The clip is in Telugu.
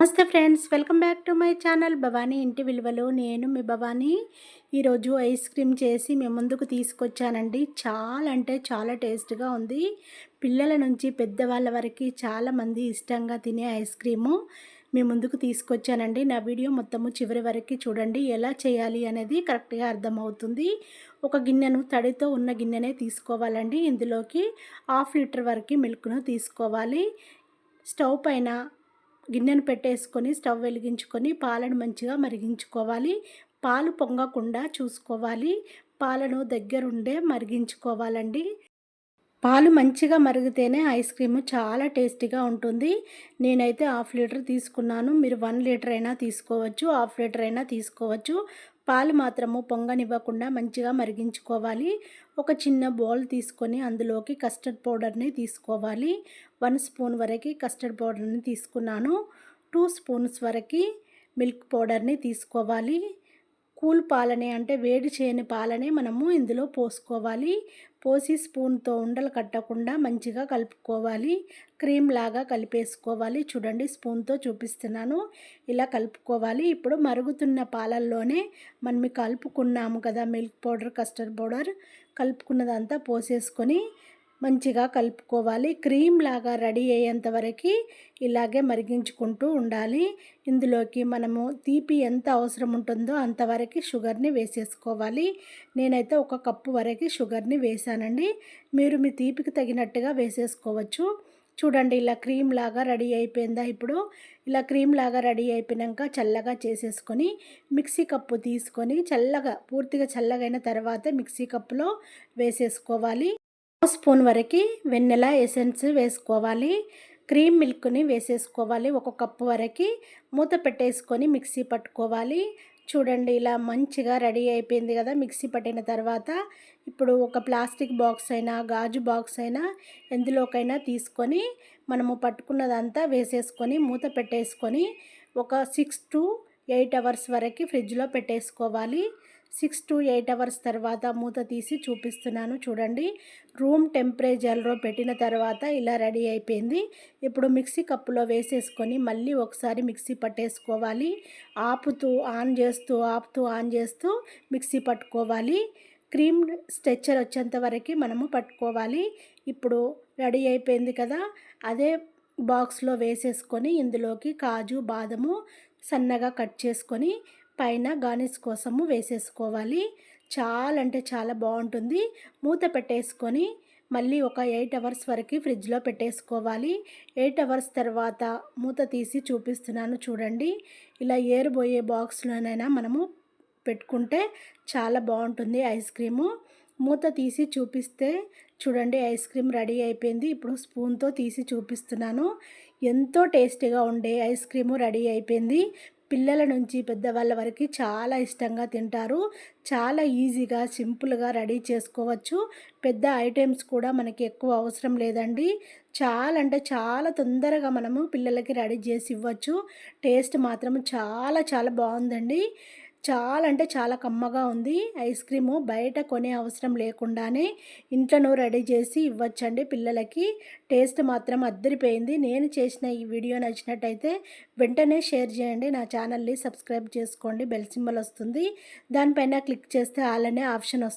నమస్తే friends welcome back to my channel. Bhavani ఇంటి విలువలు నేను మీ భవానీ. ఈరోజు ఐస్ క్రీమ్ చేసి మీ ముందుకు తీసుకొచ్చానండి. చాలా అంటే చాలా టేస్ట్గా ఉంది. పిల్లల నుంచి పెద్దవాళ్ళ వరకు చాలామంది ఇష్టంగా తినే ఐస్ క్రీము మీ ముందుకు తీసుకొచ్చానండి. నా వీడియో మొత్తము చివరి వరకు చూడండి. ఎలా చేయాలి అనేది కరెక్ట్గా అర్థమవుతుంది. ఒక గిన్నెను తడితో ఉన్న గిన్నెనే తీసుకోవాలండి. ఇందులోకి హాఫ్ లీటర్ వరకు మిల్క్ను తీసుకోవాలి. స్టవ్ పైన గిన్నెను పెట్టేసుకొని స్టవ్ వెలిగించుకొని పాలను మంచిగా మరిగించుకోవాలి. పాలు పొంగకుండా చూసుకోవాలి. పాలను దగ్గరుండే మరిగించుకోవాలండి. పాలు మంచిగా మరిగితేనే ఐస్ క్రీమ్ చాలా టేస్టీగా ఉంటుంది. నేనైతే హాఫ్ లీటర్ తీసుకున్నాను. మీరు వన్ లీటర్ అయినా తీసుకోవచ్చు హాఫ్ లీటర్ అయినా తీసుకోవచ్చు. పాలు మాత్రము పొంగనివ్వకుండా మంచిగా మరిగించుకోవాలి. ఒక చిన్న బౌల్ తీసుకొని అందులోకి కస్టర్డ్ పౌడర్ని తీసుకోవాలి. వన్ స్పూన్ వరకు కస్టర్డ్ పౌడర్ని తీసుకున్నాను. టూ స్పూన్స్ వరకు మిల్క్ పౌడర్ని తీసుకోవాలి. కూల్ పాలనే అంటే వేడి చేయని పాలనే మనము ఇందులో పోసుకోవాలి. పోసి స్పూన్తో ఉండలు కట్టకుండా మంచిగా కలుపుకోవాలి. క్రీమ్ లాగా కలిపేసుకోవాలి. చూడండి స్పూన్తో చూపిస్తున్నాను. ఇలా కలుపుకోవాలి. ఇప్పుడు మరుగుతున్న పాలల్లోనే మనం కలుపుకున్నాము కదా మిల్క్ పౌడర్ కస్టర్డ్ పౌడర్ కలుపుకున్నదంతా పోసేసుకొని మంచిగా కలుపుకోవాలి. క్రీమ్ లాగా రెడీ అయ్యేంత వరకు ఇలాగే మరిగించుకుంటూ ఉండాలి. ఇందులోకి మనము తీపి ఎంత అవసరం ఉంటుందో అంతవరకు షుగర్ని వేసేసుకోవాలి. నేనైతే ఒక కప్పు వరకు షుగర్ని వేసానండి మీరు మీ తీపికి తగినట్టుగా వేసేసుకోవచ్చు. చూడండి ఇలా క్రీమ్ లాగా రెడీ అయిపోయిందా ఇప్పుడు? ఇలా క్రీమ్ లాగా రెడీ అయిపోయాక చల్లగా చేసేసుకొని మిక్సీ కప్పు తీసుకొని చల్లగా పూర్తిగా చల్లగైన తర్వాత మిక్సీ కప్పులో వేసేసుకోవాలి. స్పూన్ వరకు వెన్నెల ఎసెన్స్ వేసుకోవాలి. క్రీమ్ మిల్క్ని వేసేసుకోవాలి. ఒక కప్పు వరకు మూత పెట్టేసుకొని మిక్సీ పట్టుకోవాలి. చూడండి ఇలా మంచిగా రెడీ అయిపోయింది కదా మిక్సీ పట్టిన తర్వాత. ఇప్పుడు ఒక ప్లాస్టిక్ బాక్స్ అయినా గాజు బాక్స్ అయినా ఎందులోకైనా తీసుకొని మనము పట్టుకున్నదంతా వేసేసుకొని మూత పెట్టేసుకొని ఒక సిక్స్ టు ఎయిట్ అవర్స్ వరకు ఫ్రిడ్జ్లో పెట్టేసుకోవాలి. సిక్స్ టు ఎయిట్ అవర్స్ తర్వాత మూత తీసి చూపిస్తున్నాను. చూడండి రూమ్ టెంపరేచర్లో పెట్టిన తర్వాత ఇలా రెడీ అయిపోయింది. ఇప్పుడు మిక్సీ కప్పులో వేసేసుకొని మళ్ళీ ఒకసారి మిక్సీ పట్టేసుకోవాలి. ఆపుతూ ఆన్ చేస్తూ ఆపుతూ ఆన్ చేస్తూ మిక్సీ పట్టుకోవాలి. క్రీమ్ స్ట్రెచ్చర్ వచ్చేంత వరకు మనము పట్టుకోవాలి. ఇప్పుడు రెడీ అయిపోయింది కదా అదే బాక్స్లో వేసేసుకొని ఇందులోకి కాజు బాదము సన్నగా కట్ చేసుకొని పైన గార్నిష్ కోసము వేసేసుకోవాలి. చాలా అంటే చాలా బాగుంటుంది. మూత పెట్టేసుకొని మళ్ళీ ఒక ఎయిట్ అవర్స్ వరకు ఫ్రిడ్జ్లో పెట్టేసుకోవాలి. ఎయిట్ అవర్స్ తర్వాత మూత తీసి చూపిస్తున్నాను చూడండి. ఇలా ఏరుబోయే బాక్స్లోనైనా మనము పెట్టుకుంటే చాలా బాగుంటుంది ఐస్ క్రీము. మూత తీసి చూపిస్తే చూడండి ఐస్ క్రీమ్ రెడీ అయిపోయింది. ఇప్పుడు స్పూన్తో తీసి చూపిస్తున్నాను. ఎంతో టేస్టీగా ఉండే ఐస్ క్రీము రెడీ అయిపోయింది. పిల్లల నుంచి పెద్దవాళ్ళ వరకు చాలా ఇష్టంగా తింటారు. చాలా ఈజీగా సింపుల్గా రెడీ చేసుకోవచ్చు. పెద్ద ఐటమ్స్ కూడా మనకి ఎక్కువ అవసరం లేదండి. చాలా అంటే చాలా తొందరగా మనము పిల్లలకి రెడీ చేసి ఇవ్వచ్చు. టేస్ట్ మాత్రం చాలా చాలా బాగుందండి. చాలా అంటే చాలా కమ్మగా ఉంది. ఐస్ క్రీము బయట కొనే అవసరం లేకుండానే ఇంట్లోనూ రెడీ చేసి ఇవ్వచ్చండి పిల్లలకి. టేస్ట్ మాత్రం అద్దరిపోయింది. నేను చేసిన ఈ వీడియో నచ్చినట్టయితే వెంటనే షేర్ చేయండి. నా ఛానల్ని సబ్స్క్రైబ్ చేసుకోండి. బెల్ సింబల్ వస్తుంది. దానిపైన క్లిక్ చేస్తే అలానే ఆప్షన్ వస్తుంది.